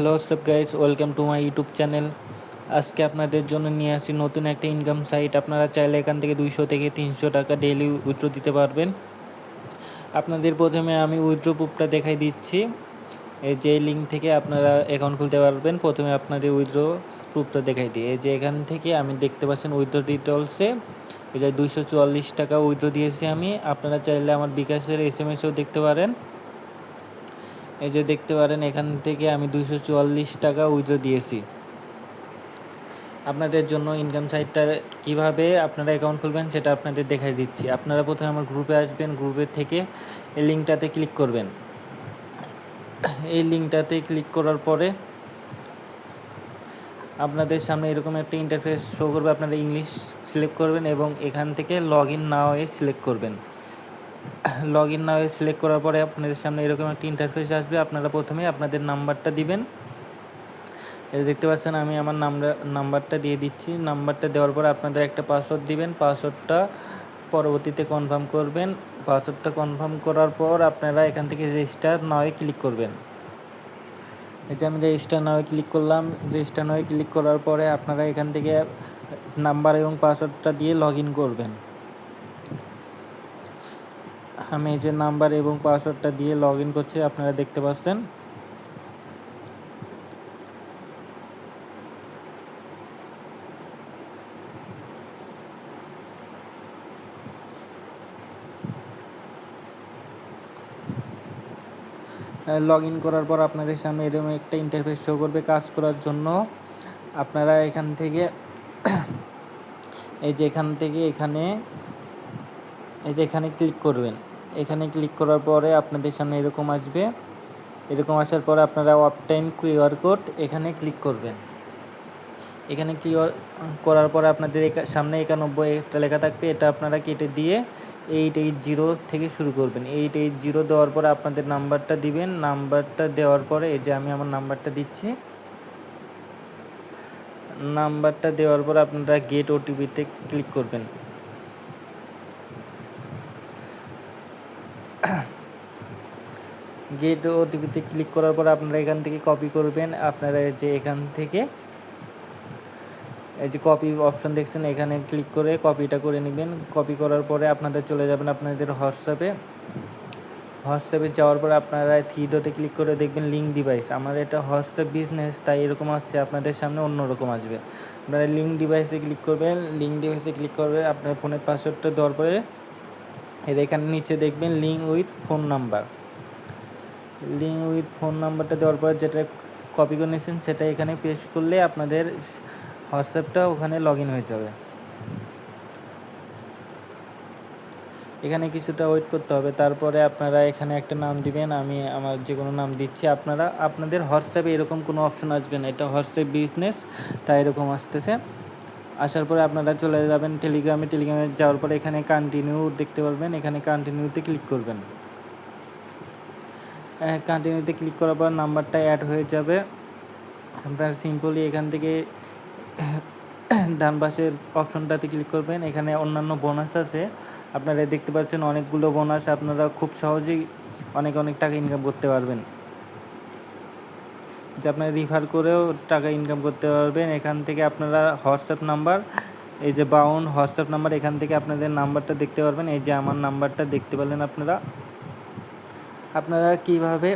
Hello সব guys welcome to my YouTube channel আজকে আপনাদের জন্য নিয়ে আসি নতুন একটা ইনকাম সাইট আপনারা চাইলে এখান থেকে দুইশো থেকে তিনশো টাকা ডেইলি উইথড্র দিতে পারবেন। আপনাদের প্রথমে আমি উইথড্রো প্রুফটা দেখাই দিচ্ছি। এই যে লিঙ্ক থেকে আপনারা অ্যাকাউন্ট খুলতে পারবেন। প্রথমে আপনাদের উইথড্রো প্রুফটা দেখাই দিই। এই যে এখান থেকে আমি দেখতে পাচ্ছেন উইথড্র ডিটেলসে এই যে দুইশো চুয়াল্লিশ টাকা উইথড্র দিয়েছি আমি। আপনারা চাইলে আমার বিকাশের এস এম এসও দেখতে পারেন। এই যে দেখতে পারেন, এখান থেকে আমি দুশো চুয়াল্লিশ টাকা উইথড্র দিয়েছি। আপনাদের জন্য ইনকাম সাইটটা কীভাবে আপনারা অ্যাকাউন্ট খুলবেন সেটা আপনাদের দেখাই দিচ্ছি। আপনারা প্রথমে আমার গ্রুপে আসবেন গ্রুপের থেকে এই লিঙ্কটাতে ক্লিক করবেন। এই লিঙ্কটাতে ক্লিক করার পরে আপনাদের সামনে এরকম একটা ইন্টারফেস শো করবে, আপনারা ইংলিশ সিলেক্ট করবেন এবং এখান থেকে লগ ইন নাও এ সিলেক্ট করবেন। লগ ইন নাও সিলেক্ট করার পরে আপনাদের সামনে এরকম একটা ইন্টারফেস আসবে। আপনারা প্রথমে আপনাদের নাম্বারটা দিবেন। এই দেখতে পাচ্ছেন, আমি আমার নাম্বার নাম্বারটা দিয়ে দিচ্ছি। নাম্বারটা দেওয়ার পরে আপনাদের একটা পাসওয়ার্ড দিবেন। পাসওয়ার্ডটা পরবর্তীতে কনফার্ম করবেন। পাসওয়ার্ডটা কনফার্ম করার পর আপনারা এখান থেকে রেজিস্টার নাওয়ে ক্লিক করবেন। এই যে আমি রেজিস্টার নাওয়ে ক্লিক করলাম। রেজিস্টার নাওয়ে ক্লিক করার পরে আপনারা এখান থেকে নাম্বার এবং পাসওয়ার্ডটা দিয়ে লগ ইন করবেন। আমি এই যে নাম্বার এবং পাসওয়ার্ডটা দিয়ে লগ ইন করছি, আপনারা দেখতে পাচ্ছেন। লগ ইন করার পর আপনাদের সামনে এরকম একটা ইন্টারফেস শো করবে কাজ করার জন্য। আপনারা এখান থেকে, এই যে এখান থেকে এখানে, এই যে এখানে ক্লিক করবেন। এখানে ক্লিক করার পরে আপনাদের সামনে এরকম আসবে। এরকম আসার পরে আপনারা অফ টাইম কিউআর কোড এখানে ক্লিক করবেন। এখানে কিউআর করার পরে আপনাদের সামনে একানব্বই একটা লেখা থাকবে, এটা আপনারা কেটে দিয়ে এইট এইট জিরো থেকে শুরু করবেন। এইট এইট জিরো দেওয়ার পরে আপনাদের নাম্বারটা দিবেন। নাম্বারটা দেওয়ার পরে এই যে আমি আমার নাম্বারটা দিচ্ছি। নাম্বারটা দেওয়ার পর আপনারা গেট ওটিপিতে ক্লিক করবেন। গেট ওটিপিতে ক্লিক করার পর আপনারা এখান থেকে কপি করবেন। আপনারা যে এখান থেকে এই যে কপি অপশন দেখছেন, এখানে ক্লিক করে কপিটা করে নেবেন। কপি করার পরে আপনাদের চলে যাবেন আপনাদের হোয়াটসঅ্যাপে। হোয়াটসঅ্যাপে যাওয়ার পরে আপনারা থ্রি ডটে ক্লিক করে দেখবেন লিঙ্ক ডিভাইস আমার এটা হোয়াটসঅ্যাপ বিজনেস তাই এরকম আসছে আপনাদের সামনে অন্যরকম আসবে। আপনারা লিঙ্ক ডিভাইসে ক্লিক করবেন লিঙ্ক ডিভাইসে ক্লিক করবে আপনার ফোনের পাসওয়ার্ডটা দেওয়ার পরে এর এখানে নিচে দেখবেন link with phone number link with phone নাম্বারটা দেওয়ার পরে যেটা কপি করে নিয়েছেন, সেটা এখানে পেস্ট করলে আপনাদের হোয়াটসঅ্যাপটা ওখানে লগ হয়ে যাবে। এখানে কিছুটা ওয়েট করতে হবে। তারপরে আপনারা এখানে একটা নাম দিবেন, আমি আমার যে কোনো নাম দিচ্ছি। আপনারা, আপনাদের হোয়াটসঅ্যাপে এরকম কোনো অপশন আসবে না। এটা হোয়াটসঅ্যাপ বিজনেস তাই এরকম আসতেছে। আসার পরে আপনারা চলে যাবেন টেলিগ্রামে টেলিগ্রামে যাওয়ার পরে এখানে কন্টিনিউ দেখতে পারবেন। এখানে কন্টিনিউতে ক্লিক করবেন। কন্টিনিউতে ক্লিক করার পর নাম্বারটা অ্যাড হয়ে যাবে। আপনারা সিম্পলি এখান থেকে ডান পাশের অপশনটাতে ক্লিক করবেন। এখানে অন্যান্য বোনাস আছে। আপনারা দেখতে পাচ্ছেন অনেকগুলো বোনাস আপনারা খুব সহজেই অনেক অনেক টাকা ইনকাম করতে পারবেন। যে আপনারা রিফার করেও টাকা ইনকাম করতে পারবেন। এখান থেকে আপনারা হোয়াটসঅ্যাপ নাম্বার এই যে বাউন্ড হোয়াটসঅ্যাপ নাম্বার এখান থেকে আপনাদের নাম্বারটা দেখতে পারবেন। এই যে আমার নাম্বারটা দেখতে পেলেন আপনারা। আপনারা কীভাবে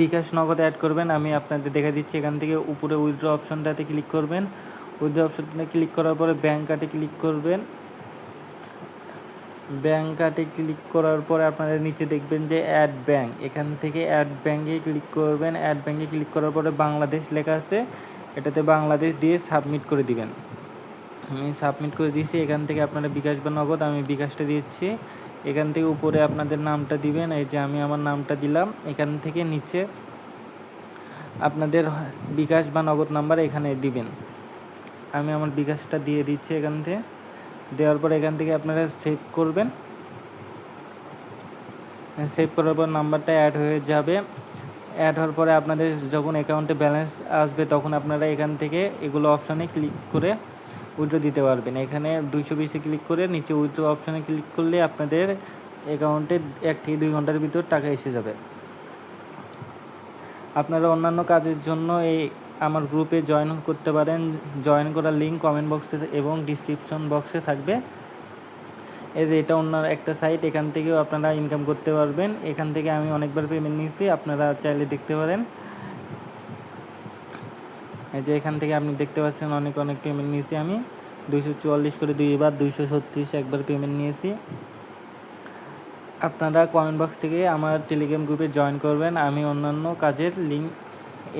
বিকাশ নগদ অ্যাড করবেন, আমি আপনাদের দেখে দিচ্ছি। এখান থেকে উপরে উইথড্র অপশনটাতে ক্লিক করবেন। উইথড্র অপশনটাতে ক্লিক করার পরে ব্যাঙ্ক কার্ডে ক্লিক করবেন। ব্যাঙ্ক কার্ডে ক্লিক করার পরে আপনারা নিচে দেখবেন যে অ্যাড ব্যাঙ্ক এখান থেকে অ্যাড ব্যাঙ্কে ক্লিক করবেন। অ্যাড ব্যাঙ্কে ক্লিক করার পরে বাংলাদেশ লেখা আছে। এটাতে বাংলাদেশ দিয়ে সাবমিট করে দিবেন। আমি সাবমিট করে দিয়েছি। এখান থেকে আপনারা বিকাশ বা নগদ, আমি বিকাশটা দিচ্ছি। এখান থেকে উপরে আপনাদের নামটা দিবেন, এই যে আমি আমার নামটা দিলাম, এখান থেকে নিচে আপনাদের বিকাশ বা নগদ নাম্বার এখানে দিবেন। আমি আমার বিকাশটা দিয়ে দিচ্ছি এখান থেকে। দেওয়ার পর এখান থেকে আপনারা সেভ করবেন। সেভ করার পর নাম্বারটা অ্যাড হয়ে যাবে। অ্যাড হওয়ার পরে আপনাদের যখন অ্যাকাউন্টে ব্যালেন্স আসবে, তখন আপনারা এখান থেকে এগুলো অপশানে ক্লিক করে উইথড্র দিতে পারবেন। এখানে দুইশো বিশে ক্লিক করে নিচে উইথড্র অপশানে ক্লিক করলে আপনাদের অ্যাকাউন্টে এক থেকে দুই ঘণ্টার ভিতর টাকা এসে যাবে। আপনারা অন্যান্য কাজের জন্য এই আমার গ্রুপে জয়েন করতে পারেন। জয়েন করার লিঙ্ক কমেন্ট বক্সে এবং ডিসক্রিপশন বক্সে থাকবে। এর এটা অন্য একটা সাইট এখান থেকেও আপনারা ইনকাম করতে পারবেন। এখান থেকে আমি অনেকবার পেমেন্ট নিয়েছি, আপনারা চাইলে দেখতে পারেন। যে এখান থেকে আপনি দেখতে পাচ্ছেন অনেক অনেক পেমেন্ট নিয়েছি আমি। দুইশো চুয়াল্লিশ করে দুইবার দুইশো ছত্রিশ একবার পেমেন্ট নিয়েছি। আপনারা কমেন্ট বক্স থেকে আমার টেলিগ্রাম গ্রুপে জয়েন করবেন। আমি অন্যান্য কাজের লিঙ্ক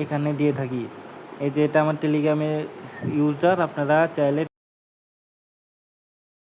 এখানে দিয়ে থাকি। এই যে এটা আমার টেলিগ্রামের ইউজার আপনারা চাইলে